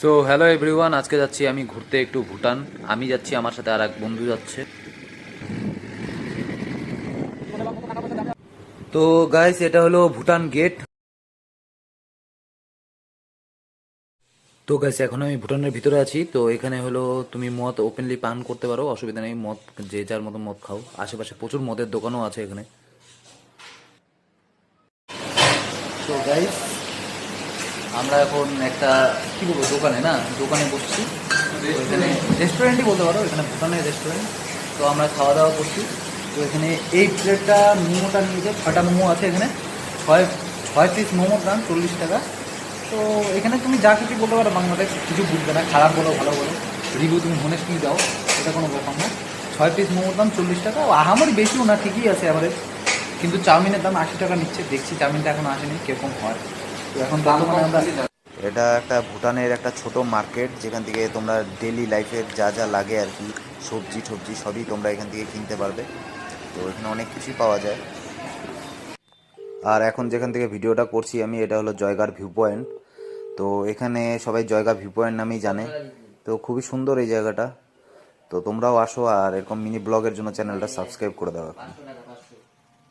So hello everyone আজকে যাচ্ছি আমি ঘুরতে একটু ভুটান। আমি যাচ্ছি, আমার সাথে আর এক বন্ধু যাচ্ছে। তো গাইস এটা হলো ভুটান গেট তো গাইস এখন আমি ভুটানের ভিতরে আছি। তো এখানে হলো তুমি মদ ওপেনলি পান করতে পারো, অসুবিধা নেই, মদ, যে যার মতো মদ খাও। আশেপাশে প্রচুর মদের দোকানও আছে এখানে। তো গাইস আমরা এখন একটা, কি বলব, দোকানে, না? দোকানে বসছি। এখানে রেস্টুরেন্টই বলতে পারো, এখানে ভুটানের রেস্টুরেন্ট। তো আমরা খাওয়া দাওয়া করছি। তো এখানে এই প্লেটটা মোমোটা নিয়েছে ছটা মোমো আছে এখানে। ছয় ছয় পিস মোমোর দাম, চল্লিশ টাকা। তো এখানে তুমি যা কিছু বলতে পারো, বাংলাতে কিছু বুঝবে না, খারাপ বলো, ভালো বলো। রিভিউ তুমি হনেস্টলি দাও এটা কোনো ব্যাপার না। ছয় পিস মোমোর দাম চল্লিশ টাকা। আহামরি বেশিও না, ঠিকই আছে আমাদের কিন্তু চাউমিনের দাম আশি টাকা নিচ্ছে, দেখছি চাউমিনটা এখন আসেনি, কীরকম হয়। এটা একটা ভুটানের একটা ছোট মার্কেট, যেখান থেকে তোমরা ডেলি লাইফের যা যা লাগে আর কি, সবজি টবজি সবই তোমরা এখান থেকে কিনতে পারবে। তো এখানে অনেক কিছুই পাওয়া যায়। আর এখন যেখান থেকে ভিডিওটা করছি আমি, এটা হলো জয়গার ভিউ পয়েন্ট। তো এখানে সবাই জয়গা ভিউ পয়েন্ট নামেই জানে। তো খুবই সুন্দর এই জায়গাটা। তো তোমরাও আসো আর এরকম মিনি ব্লগের জন্য চ্যানেলটা সাবস্ক্রাইব করে দাও